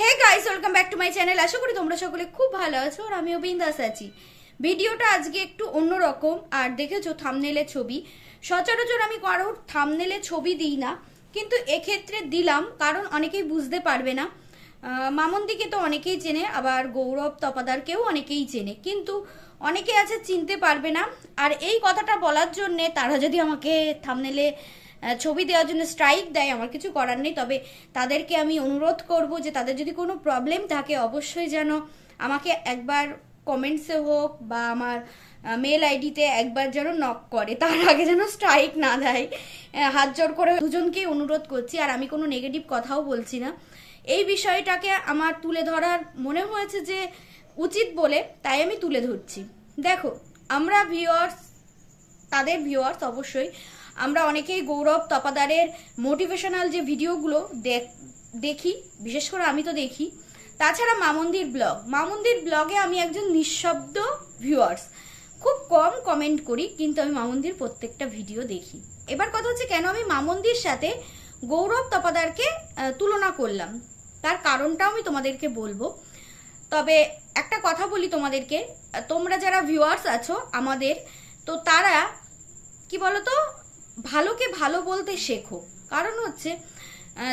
Hey guys welcome back to my channel আশা করি তোমরা সকলে খুব ভালো আছো আর আমিও বিন্দাস আছি। ভিডিওটা আজকে একটু অন্যরকম। আর দেখেছ থামনেলে ছবি? সচরাচর আমি কারোর থামনেলে ছবি দিই না। কিন্তু এক্ষেত্রে দিলাম, কারণ অনেকেই বুঝতে পারবে না। মামনদিকে তো অনেকেই চেনে, আবার গৌরব, তপাদারকেও অনেকেই চেনে। কিন্তু অনেকে আছে চিনতে পারবে না। আর এই কথাটা বলার জন্যে তারা যদি আমাকে থামনেলে ছবি দেওয়ার জন্য স্ট্রাইক দেয়, আমার কিছু করার নেই। তবে তাদেরকে আমি অনুরোধ করব যে তাদের যদি কোনো প্রবলেম থাকে, অবশ্যই যেন আমাকে একবার কমেন্টসে হোক বা আমার মেল আইডিতে একবার যেন নক করে। তার আগে যেন স্ট্রাইক না দেয়। হাত জোর করে দুজনকেই অনুরোধ করছি, আর আমি কোনো নেগেটিভ কথাও বলছি না। এই বিষয়টাকে আমার তুলে ধরার মনে হয়েছে যে উচিত বলে, তাই আমি তুলে ধরছি। দেখো, আমরা ভিউয়ার্স তাদের ভিউয়ার্স অবশ্যই আমরা অনেকেই গৌরব তপাদারের মোটিভেশনাল যে ভিডিওগুলো দেখ- বিশেষ করে আমি তো দেখি। তাছাড়া মামন্দির ব্লগ মামন্দির ব্লগে আমি একজন নিঃশব্দ ভিউয়ার্স খুব কম কমেন্ট করি, কিন্তু আমি মামন্দির প্রত্যেকটা ভিডিও দেখি। এবার কথা হচ্ছে কেন আমি মামন্দির সাথে গৌরব তপাদারকে তুলনা করলাম? তার কারণটাও আমি তোমাদেরকে বলব। তবে একটা কথা বলি তোমাদেরকে তোমরা যারা ভিউয়ার্স আছো আমাদের, তো তারা, কি বলতো? ভালোকে ভালো বলতে শেখো। কারণ হচ্ছে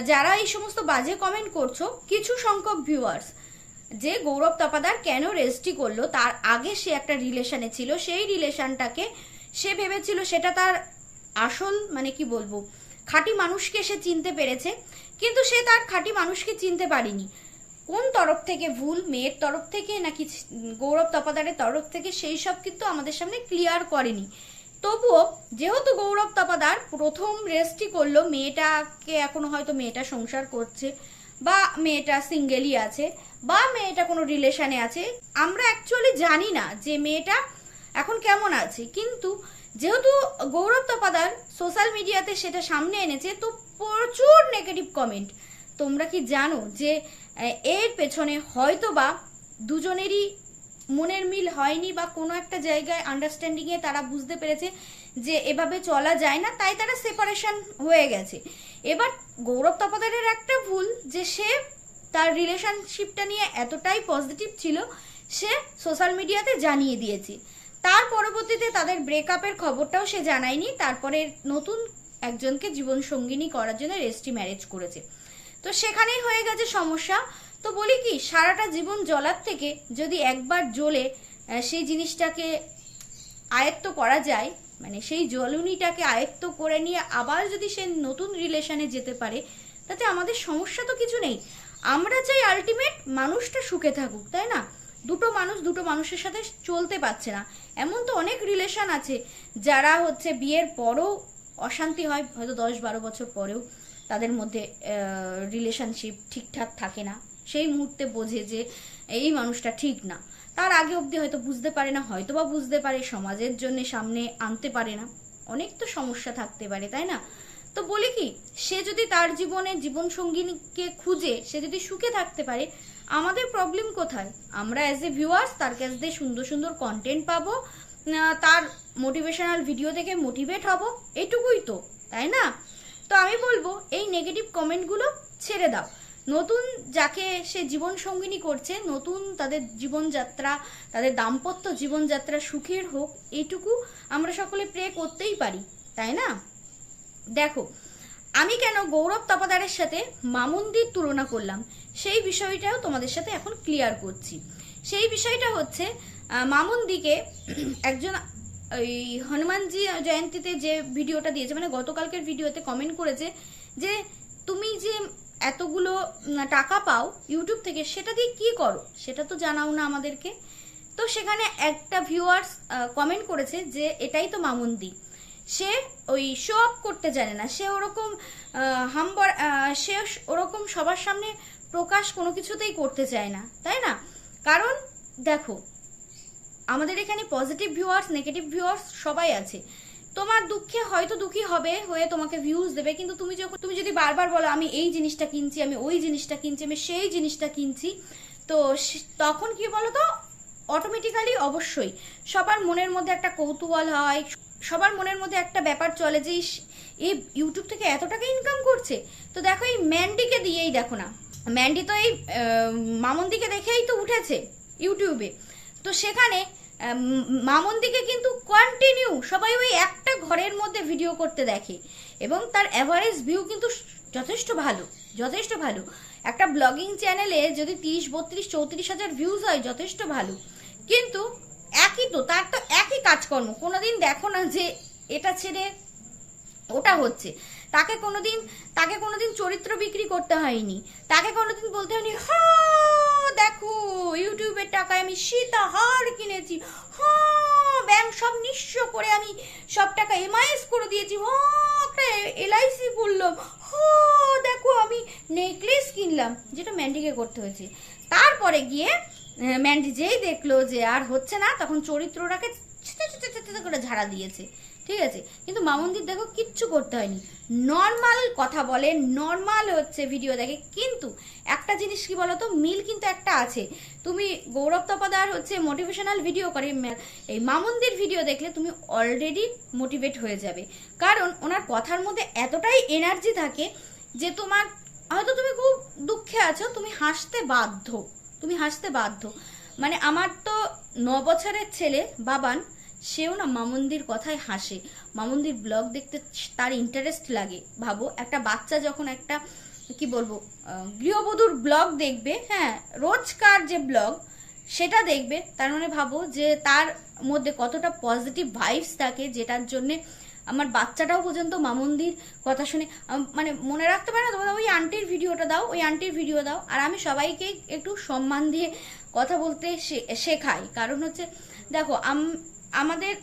যারা এই সমস্ত বাজে কমেন্ট করছ, কিছু সংখ্যক ভিউয়ার্স যে গৌরব তপাদার কেন রেজিস্ট্রি করল, তার আগে সে একটা রিলেশনে ছিল, সেই রিলেশনটাকে সে ভেবেছিল সেটা তার আসল মানে কি বলব, খাঁটি মানুষকে সে চিনতে পেরেছে, কিন্তু সে তার খাঁটি মানুষকে চিনতে পারেনি। কোন তরফ থেকে ভুল, মেয়ের তরফ থেকে, নাকি গৌরব তপাদারের তরফ থেকে, সেই সব কিন্তু আমাদের সামনে ক্লিয়ার করেনি। তবুও যেহেতু গৌরব তপাদার প্রথম রেস্টই করল, মেয়েটাকে এখনও হয়তো মেয়েটা সংসার করছে বা মেয়েটা সিঙ্গেলই আছে বা মেয়েটা কোনো রিলেশনে আছে, আমরা অ্যাকচুয়ালি জানি না যে মেয়েটা এখন কেমন আছে। কিন্তু যেহেতু গৌরব তপাদার সোশ্যাল মিডিয়াতে সেটা সামনে এনেছে, তো প্রচুর নেগেটিভ কমেন্ট তোমরা কি জানো যে এর পেছনে হয়তো বা দুজনেরই মনের মিল হয়নি বা কোনো একটা জায়গায় আন্ডারস্ট্যান্ডিংয়ে তারা বুঝতে পেরেছে যে এভাবে চলা যায় না, তাই তারা সেপারেশন হয়ে গেছে। এবার গৌরব তপাদারের একটা ভুল যে সে তার রিলেশনশিপটা নিয়ে এতটাই পজিটিভ ছিল, সে সোশ্যাল মিডিয়াতে জানিয়ে দিয়েছে। তার পরবর্তীতে তাদের ব্রেকআপের খবরটাও সে জানায়নি, তারপরে নতুন একজনকে জীবন সঙ্গিনী করার জন্য রেজিস্ট্রি ম্যারেজ করেছে। তো সেখানেই হয়ে গেছে সমস্যা। তো বলি কি, সারাটা জীবন জ্বলার থেকে যদি একবার জ্বলে সেই জিনিসটাকে আয়ত্ত করা যায় মানে সেই জ্বলুনিটাকে আয়ত্ত করে নিয়ে আবার যদি সে নতুন রিলেশনে যেতে পারে, তাতে আমাদের সমস্যা তো কিছু নেই। আমরা চাই আলটিমেট মানুষটা সুখে থাকুক, তাই না? দুটো মানুষ দুটো মানুষের সাথে চলতে পারছে না। এমন তো অনেক রিলেশন আছে যারা হচ্ছে বিয়ের পরও অশান্তি হয়, হয়তো দশ বারো বছর পরেও তাদের মধ্যে রিলেশনশিপ ঠিকঠাক থাকে না। সেই মুহূর্তে বোঝে যে এই মানুষটা ঠিক না। তার আগে অবধি হয়তো বুঝতে পারে না হয়তো বা বুঝতে পারে, সমাজের জন্য সামনে আনতে পারে না। অনেক তো সমস্যা থাকতে পারে, তাই না? তো বলি কি, সে যদি তার জীবনে জীবন সঙ্গিনীকে খুঁজে, সে যদি সুখে থাকতে পারে, আমাদের প্রবলেম কোথায়? আমরা অ্যাজ এ ভিউয়ার্স তার কাছ দিয়ে সুন্দর সুন্দর কন্টেন্ট পাবো তার মোটিভেশনাল ভিডিও দেখে মোটিভেট হব, এটুকুই তো, তাই না? তো আমি বলব, এই নেগেটিভ কমেন্টগুলো ছেড়ে দাও। নতুন যাকে সে জীবন সঙ্গিনী করছে, নতুন তাদের জীবনযাত্রা, তাদের দাম্পত্য জীবনযাত্রা সুখের হোক এইটুকু আমরা সকলে প্রে করতেই পারি, তাই না? দেখো, আমি কেন গৌরব তপাদারের সাথে মামুন্দির তুলনা করলাম, সেই বিষয়টাও তোমাদের সাথে এখন ক্লিয়ার করছি। সেই বিষয়টা হচ্ছে মামুন্দিকে একজন ওই হনুমানজি জয়ন্তীতে যে ভিডিওটা দিয়েছে মানে গতকালকের ভিডিওতে কমেন্ট করেছে যে, তুমি যে এতগুলো টাকা পাও ইউটিউব থেকে, সেটা দিয়ে কি করো? সেটা তো জানাও না আমাদেরকে। তো সেখানে একটা ভিউয়ার্স কমেন্ট করেছে যে, এটাই তো মামুন্দি। সে ওই শো অফ করতে জানে না। সে ওরকম হাম্বর সে ওরকম সবার সামনে প্রকাশ কোনো কিছুতেই করতে চায় না, তাই না? কারণ, দেখো, আমাদের এখানে পজিটিভ ভিউয়ার্স নেগেটিভ ভিউয়ার্স সবাই আছে। তোমার দুঃখে হয়তো দুঃখী হবে হয়ে তোমাকে ভিউজ দেবে, কিন্তু তুমি যখন তুমি যদি বারবার বলো, আমি এই জিনিসটা কিনছি, আমি ওই জিনিসটা কিনছি, আমি সেই জিনিসটা কিনছি, তো তখন কি বলো তো অটোমেটিক্যালি অবশ্যই। সবার মনের মধ্যে একটা কৌতূহল হয়, সবার মনের মধ্যে একটা ব্যাপার চলে যে এই ইউটিউব থেকে এত টাকা ইনকাম করছে? তো দেখো এই ম্যান্ডিকে দিয়েই দেখো না। ম্যান্ডি তো এই মামন্দিকে দেখেই তো উঠেছে ইউটিউবে তো সেখানে মামন্দিকে কিন্তু কন্টিনিউ সবাই ওই একটা ঘরের মধ্যে ভিডিও করতে দেখে। এবং তার অ্যাভারেজ ভিউ কিন্তু যথেষ্ট ভালো যথেষ্ট ভালো। একটা ব্লগিং চ্যানেলে যদি তিরিশ, বত্রিশ, চৌত্রিশ হাজার ভিউজ হয়, যথেষ্ট ভালো। কিন্তু একই তো, তার তো একই কাজকর্ম। কোনোদিন দেখো না যে এটা ছেড়ে ওটা হচ্ছে। তাকে কোনোদিন তাকে কোনোদিন চরিত্র বিক্রি করতে হয়নি। তাকে কোনোদিন বলতে হয়নি হ্যাঁ দেখো ইউটিউবের টাকায় আমি সীতাহার কিনেছি হ্যাঁ ব্যাংক সব নিঃস্ব করে আমি সব টাকা এমআইএস করে দিয়েছি হ্যাঁ একটা এলআইসি করলাম হ্যাঁ দেখো আমি নেকলেস কিনলাম যেটা ম্যান্ডিকে করতে হয়েছে তারপরে গিয়ে ম্যান্ডি যেই দেখল যে আর হচ্ছে না তখন চরিত্রটাকে করে ঝাড়া দিয়েছে ঠিক আছে? কিন্তু মামন্দির দেখো কিচ্ছু করতে হয়নি। নর্মাল কথা বলে নর্মাল হচ্ছে ভিডিও দেখে। কিন্তু একটা জিনিস কি বলতো? মিল কিন্তু একটা আছে। তুমি গৌরব তপাদার হচ্ছে মোটিভেশনাল ভিডিও করে এই মামন্দির ভিডিও দেখলে তুমি অলরেডি মোটিভেট হয়ে যাবে। কারণ ওনার কথার মধ্যে এতটাই এনার্জি থাকে যে তোমার, হয়তো তুমি খুব দুঃখে আছো, তুমি হাসতে বাধ্য। তুমি হাসতে বাধ্য। মানে আমার তো ন বছরের ছেলে, বাবান সেও না মামন্দির কথায় হাসে। মামন্দির ব্লগ দেখতে তার ইন্টারেস্ট লাগে। ভাবো, একটা বাচ্চা যখন একটা, কি বলব গৃহবধূর ব্লগ দেখবে হ্যাঁ রোজকার যে ব্লগ সেটা দেখবে। তার মানে ভাবো যে তার মধ্যে কতটা পজিটিভ ভাইবস থাকে, যেটার জন্যে আমার বাচ্চাটাও পর্যন্ত মামন্দির কথা শুনে মানে মনে রাখতে পারে না তোমরা ওই আন্টির ভিডিওটা দাও, ওই আন্টির ভিডিও দাও। আর আমি সবাইকে একটু সম্মান দিয়ে কথা বলতে শেখাই। কারণ হচ্ছে, দেখো, আম- আমাদের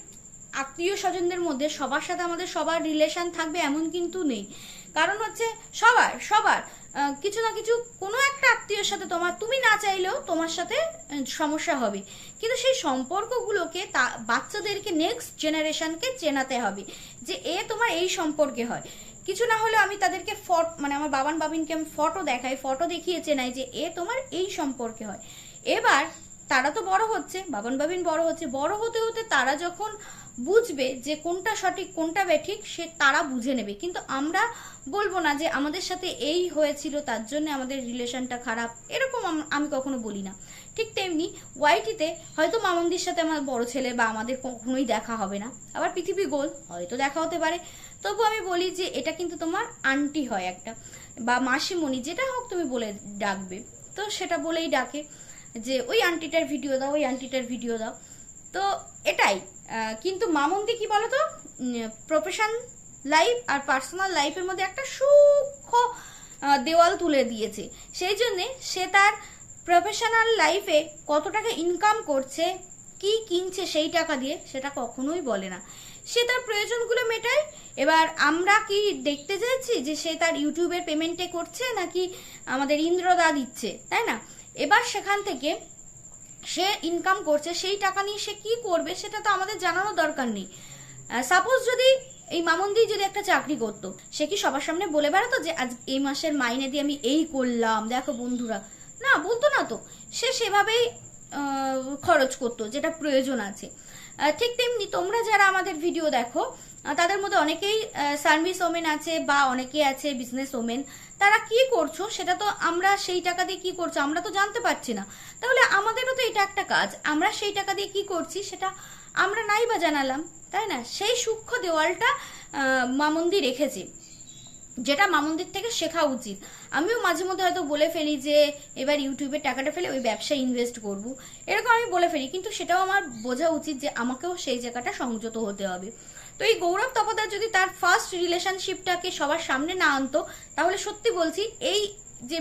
আত্মীয় স্বজনদের মধ্যে সবার সাথে আমাদের সবার রিলেশন থাকবে এমন কিন্তু নেই। কারণ হচ্ছে সবার সবার কিছু না কিছু কোনো একটা আত্মীয়র সাথে তোমার, তুমি না চাইলেও তোমার সাথে সমস্যা হবে। কিন্তু সেই সম্পর্কগুলোকে তা, বাচ্চাদেরকে নেক্সট জেনারেশনকে চেনাতে হবে যে এ তোমার এই সম্পর্কে হয়। কিছু না হলেও আমি তাদেরকে ফট মানে আমার বাবান বাবিনকে আমি ফটো দেখাই, ফটো দেখিয়ে চেনাই যে এ তোমার এই সম্পর্কে হয়। এবার তারা তো বড় হচ্ছে, বাবান বাবিন বড় হচ্ছে। বড় হতে হতে তারা যখন বুঝবে যে কোনটা সঠিক, কোনটা বেঠিক সে তারা বুঝে নেবে। কিন্তু আমরা বলব না যে আমাদের সাথে এই হয়েছিল, তার জন্য আমাদের রিলেশনটা খারাপ। এরকম আমি কখনো বলি না। ঠিক তেমনি ওয়াইটিতে হয়তো মামন্দির সাথে আমার বড় ছেলে বা আমাদের কখনোই দেখা হবে না। আবার পৃথিবী গোল, হয়তো দেখা হতে পারে। তবু আমি বলি যে এটা কিন্তু তোমার আন্টি হয় একটা, বা মাসিমণি, যেটা হোক তুমি বলে ডাকবে। তো সেটা বলেই ডাকে। যে ওই আন্টিটার ভিডিও দাও, ওই আন্টিটার ভিডিও দাও। তো এটাই। কিন্তু মামন্দি কি বলতো? প্রফেশন লাইফ আর পার্সোনাল লাইফের মধ্যে একটা সূক্ষ্ম দেওয়াল তুলে দিয়েছে। সেই জন্যে সে তার প্রফেশনাল লাইফে কত টাকা ইনকাম করছে, কি কিনছে সেই টাকা দিয়ে সেটা কখনোই বলে না। সে তার প্রয়োজনগুলো মেটায়। এবার আমরা কি দেখতে চাইছি যে সে তার ইউটিউবের পেমেন্টে করছে নাকি আমাদের ইন্দ্রদা দিচ্ছে, তাই না? এবার সেখান থেকে সে ইনকাম করছে, সেই টাকা নিয়ে সে কি করবে সেটা তো আমাদের জানানোর দরকার নেই। সাপোজ যদি এই মামন্দি যদি একটা চাকরি করতো, সে কি সবার সামনে বলে বেড়াতো যে, আজ এই মাসের মাইনে দিয়ে আমি এই করলাম, দেখো বন্ধুরা না, বলতো না তো। সে সেভাবেই খরচ করতো, যেটা প্রয়োজন আছে। ঠিক তেমনি তোমরা যারা আমাদের ভিডিও দেখো তাদের মধ্যে অনেকেই সার্ভিস ওমেন আছে বা অনেকে আছে বিজনেস ওমেন তারা কি করছ সেটা তো আমরা সেই টাকা দিয়ে কি করছ আমরা তো জানতে পারছি না। তাহলে আমাদেরও তো এটা একটা কাজ। আমরা সেই টাকা দিয়ে কি করছি সেটা আমরা নাই বা জানালাম, তাই না? সেই সূক্ষ্ম দেওয়ালটা মামন্দি রেখেছে। যেটা মামন্দির থেকে শেখা উচিত। আমিও মাঝে মধ্যে হয়তো বলে ফেলি যে, এবার ইউটিউবে টাকাটা ফেলে ওই ব্যবসায় ইনভেস্ট করব। এরকম আমি বলে ফেলি, কিন্তু সেটাও আমার বোঝা উচিত যে আমাকেও সেই জায়গাটা সংযত হতে হবে। তো এই গৌরব তপদার যদি তার ফার্স্ট রিলেশনশিপটাকে সবার সামনে না আনতো, তাহলে সত্যি বলছি, এই যে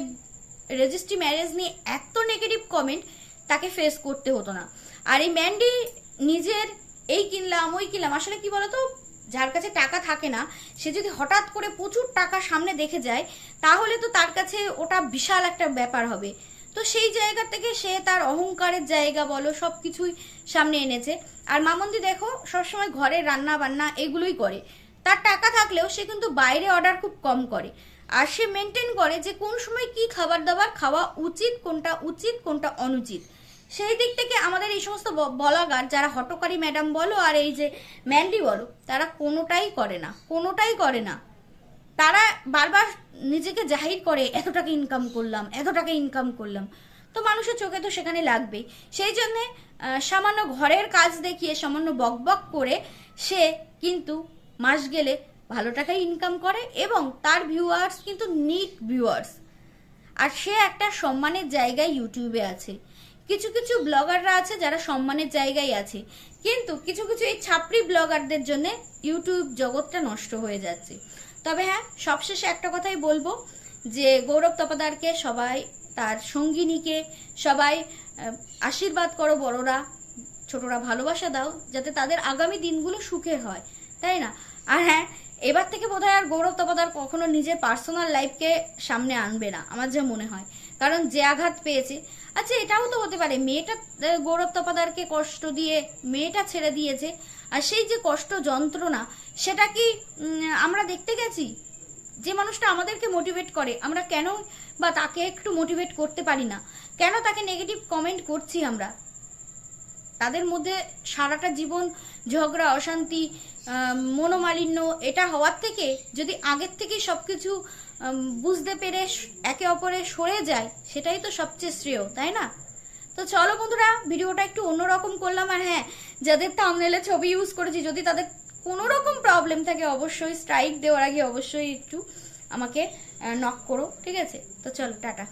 রেজিস্ট্রি ম্যারেজ নিয়ে এত নেগেটিভ কমেন্ট তাকে ফেস করতে হতো না। আর এই ম্যান্ডি নিজের, এই কিনলাম, ওই কিনলাম, আসলে কি বলতো? যার কাছে টাকা থাকে না, সে যদি হঠাৎ করে প্রচুর টাকা সামনে দেখে যায়, তাহলে তো তার কাছে ওটা বিশাল একটা ব্যাপার হবে। তো সেই জায়গা থেকে সে তার অহংকারের জায়গা বলো, সব কিছুই সামনে এনেছে। আর মামন্দি দেখো, সবসময় ঘরে রান্না বান্না এগুলোই করে। তার টাকা থাকলেও সে কিন্তু বাইরে অর্ডার খুব কম করে। আর সে মেনটেন করে যে কোন সময় কি খাবার দাবার খাওয়া উচিত, কোনটা উচিত, কোনটা অনুচিত। সেই দিক থেকে আমাদের এই সমস্ত ব্লগার, যারা হটকারী ম্যাডাম বলো আর এই যে ম্যান্ডি বলো, তারা কোনোটাই করে না, কোনোটাই করে না। তারা বারবার নিজেকে জাহির করে এত টাকা ইনকাম করলাম এত টাকা ইনকাম করলাম। তো মানুষের চোখে তো সেখানে লাগবেই। সেই জন্যে সামান্য ঘরের কাজ দেখিয়ে, সামান্য বকবক করে, সে কিন্তু মাস গেলে ভালো টাকা ইনকাম করে এবং তার ভিউয়ার্স কিন্তু নিট ভিউয়ার্স আর সে একটা সম্মানের জায়গায় ইউটিউবে আছে। কিছু কিছু ব্লগাররা আছে যারা সম্মানের জায়গায় আছে। কিন্তু কিছু কিছু এই ছাপড়ি ব্লগারদের জন্য ইউটিউব জগৎটা নষ্ট হয়ে যাচ্ছে। তবে হ্যাঁ সবশেষে একটা কথাই বলব যে গৌরব তপাদারকে সবাই, তার সঙ্গিনীকে সবাই আশীর্বাদ করো বড়রা, ছোটরা ভালোবাসা দাও যাতে তাদের আগামী দিনগুলো সুখের হয়, তাই না? আর হ্যাঁ এবার থেকে বোধহয় আর গৌরব তপাদার কখনো নিজের পার্সোনাল লাইফকে সামনে আনবে না, আমার যা মনে হয়। কারণ যে আঘাত পেয়েছে আচ্ছা এটাও তো হতে পারে, মেয়েটা গৌরব তপাদারকে কষ্ট দিয়ে মেয়েটা ছেড়ে দিয়েছে, আর সেই যে কষ্ট যন্ত্রণা, সেটা কি আমরা দেখতে গেছি? যে মানুষটা আমাদেরকে মোটিভেট করে, আমরা কেন বা তাকে একটু মোটিভেট করতে পারি না? কেন তাকে নেগেটিভ কমেন্ট করছি আমরা? তাদের মধ্যে সারাটা জীবন ঝগড়া, অশান্তি মনোমালিন্য, এটা হওয়ার থেকে যদি আগের থেকেই সব কিছু বুঝতে পেরে একে অপরে সরে যায়, সেটাই তো সবচেয়ে শ্রেয়, তাই না? তো চলো বন্ধুরা, ভিডিওটা একটু অন্যরকম করলাম আর হ্যাঁ যাদের থামনেলে ছবি ইউজ করেছি, যদি তাদের কোনো রকম প্রবলেম থাকে, অবশ্যই স্ট্রাইক দেওয়ার আগে অবশ্যই একটু আমাকে নক করো, ঠিক আছে? তো চলো, টাটা।